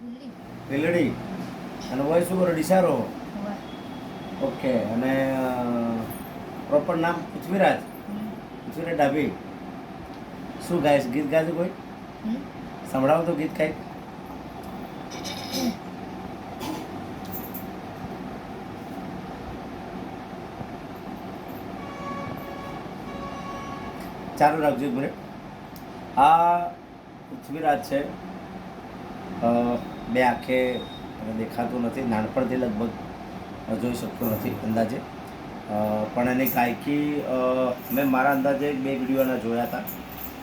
દિલ્હી અને વોઇસ કરો ડિસારો. ઓકે અને પ્રોપર નામ પૃથ્વીરાજ. પૃથ્વીરાજ ડાભી. શું ગાય ગીત ગાતું કોઈ? સંભળાવો તો ગીત કાંઈક. ચાલુ રાખજો એક મિનિટ આ પૃથ્વીરાજ છે. બે આંખે દેખાતું નથી. નાનપણથી લગભગ જોઈ શકતો નથી અંદાજે. પણ એની ગાયકી મેં મારા અંદાજે બે વિડીયોના જોયા હતા.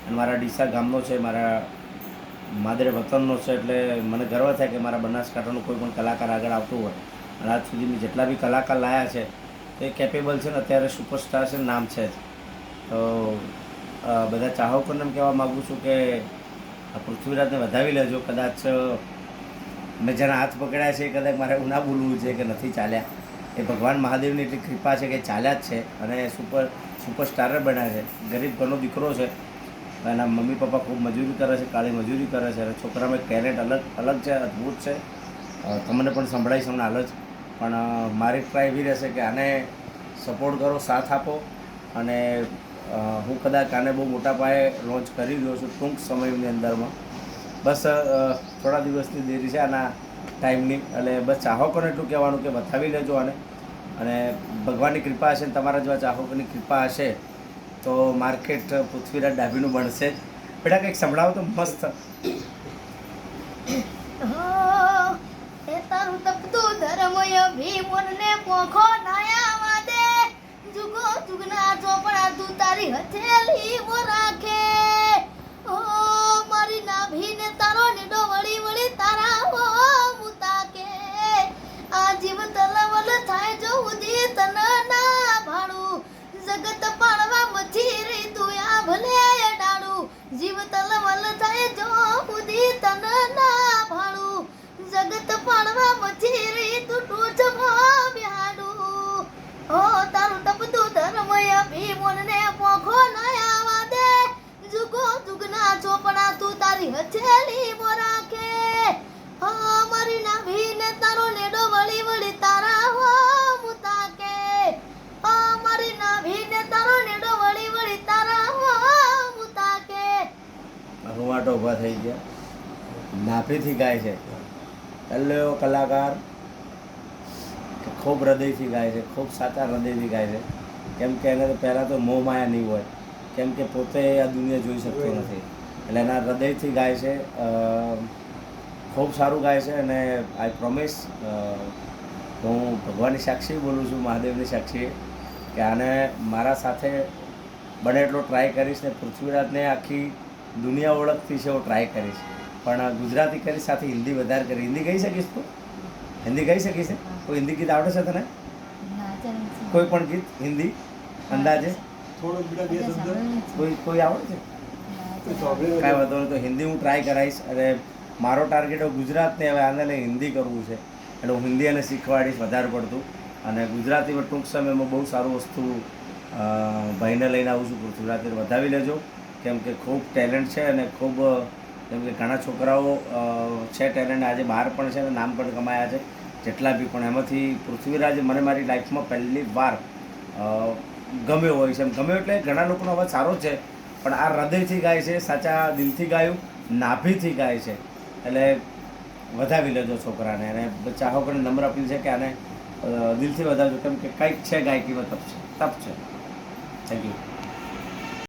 અને મારા ડીસા ગામનો છે, મારા માદરે વતનનો છે, એટલે મને ગર્વ થાય કે મારા બનાસકાંઠાનો કોઈ પણ કલાકાર આગળ આવતો હોય. અને આજ સુધી મેં જેટલા બી કલાકાર લાયા છે, એ કેપેબલ છે ને અત્યારે સુપરસ્ટાર છે નામ છે જ. તો બધા ચાહકોને એમ કહેવા માગું છું કે પૃથ્વીરાજને વધાવી લેજો. કદાચ મેં જેના હાથ પકડ્યા છે કદાચ મારે એવું ના બોલવું છે કે નથી ચાલ્યા. એ ભગવાન મહાદેવની એટલી કૃપા છે કે ચાલ્યા જ છે અને સુપર સુપરસ્ટાર બન્યા છે. ગરીબ ઘરનો દીકરો છે. એના મમ્મી પપ્પા ખૂબ મજૂરી કરે છે, કાળી મજૂરી કરે છે. અને છોકરામાં કેરેટ અલગ અલગ છે, અદ્ભુત છે. તમને પણ સંભળાઈશ હમણાં હાલ જ. પણ મારી ટ્રાય એવી રહેશે કે આને સપોર્ટ કરો, સાથ આપો અને હું કદાચ આને બહુ મોટા પાયે લોન્ચ કરી રહ્યો છું ટૂંક સમયની અંદરમાં. બસ થોડા દિવસની દેરી છે આના ટાઈમની એટલે બસ ચાહકોને એટલું કહેવાનું કે બતાવી લેજો આને. અને ભગવાનની કૃપા હશે ને તમારા જેવા ચાહકોની કૃપા હશે તો માર્કેટ પૃથ્વીરાજ ડાભીનું બનશે. બેટા, કંઈક સંભળાવો તો મસ્ત. તારું તપતું ધર્મય ભીમોનને પોખો નાયા. જુગો જુગના ચોપડા તું તારી હથેલી વો રાખે. ઓ, મારી નાભીને તારો નીડો વળી વળી તારા હો મુતાકે. આ જીવ તલવલ થાય જો ઉદી તન ના ભાડું. જગત પાડવા મથી રી તું આ ભલે ડાડું જીવ તલવલ થાય જો ઉદી તન ના ભાડું. જગત પાડવા મથી રી તું ટૂચ જુગના ચોપડા તું તારી હથેલી મો રાખે હા મારી નાભીને તારો નેડો વળી વળી તારા હો મુતાકે. હા મારી નાભીને તારો નેડો વળી વળી તારા હો મુતાકે. રૂવાટો ઊભા થઈ ગયા. નાભીથી ગાય છે. કલ્લો કલાકાર ખૂબ હૃદયથી ગાય છે ખૂબ સાચા હૃદયથી ગાય છે. કેમ કે એને તો પહેલાં તો મોહ માયા નહીં હોય. કેમ કે પોતે આ દુનિયા જોઈ શકતો નથી. એટલે એના હૃદયથી ગાય છે. ખૂબ સારું ગાય છે અને આઈ પ્રોમિસ હું ભગવાનની સાક્ષી બોલું છું મહાદેવની સાક્ષી કે આને મારા સાથે બને એટલો ટ્રાય કરીશ ને પૃથ્વીરાજને આખી દુનિયા ઓળખતી છે એવો ટ્રાય કરીશ. પણ ગુજરાતી કરી સાથે હિન્દી વધારે કરી. હિન્દી ગઈ શકીશ તું? હિન્દી ગઈ શકીશ ને? કોઈ હિન્દી ગીત આવડે છે તને? કોઈ પણ ગીત? હિન્દી? અંદાજે? થોડો કોઈ કોઈ આવડે છે? કાંઈ વાંધો નહીં, તો હિન્દી હું ટ્રાય કરાવીશ. અને મારો ટાર્ગેટ ગુજરાતને હવે આને લઈ હિન્દી કરવું છે. એટલે હું હિન્દી એને શીખવાડીશ વધારે પડતું. અને ગુજરાતીમાં ટૂંક સમયમાં બહુ સારું વસ્તુ ભાઈને લઈને આવું છું પૃથ્વીરાજને વધાવી લેજો. કેમ કે ખૂબ ટેલેન્ટ છે અને ખૂબ, કેમ કે ઘણા છોકરાઓ છે ટેલેન્ટ આજે બહાર પણ છે અને નામ પણ કમાયા છે. જેટલા બી પણ. એમાંથી પૃથ્વીરાજે મને મારી લાઈફમાં પહેલી વાર ગમ્યો હોય છે. એમ ગમ્યો એટલે ઘણા લોકોનો અવાજ સારો છે. પણ આ હૃદયથી ગાય છે, સાચા દિલથી ગાયું, નાભીથી ગાય છે. એટલે વધાવી લેજો છોકરાને અને ચાહકોને નમ્ર અપીલ છે કે આને દિલથી વધારજો કેમ કે કંઈક છે ગાયકીમાં, તપ છે તપ છે. Thank you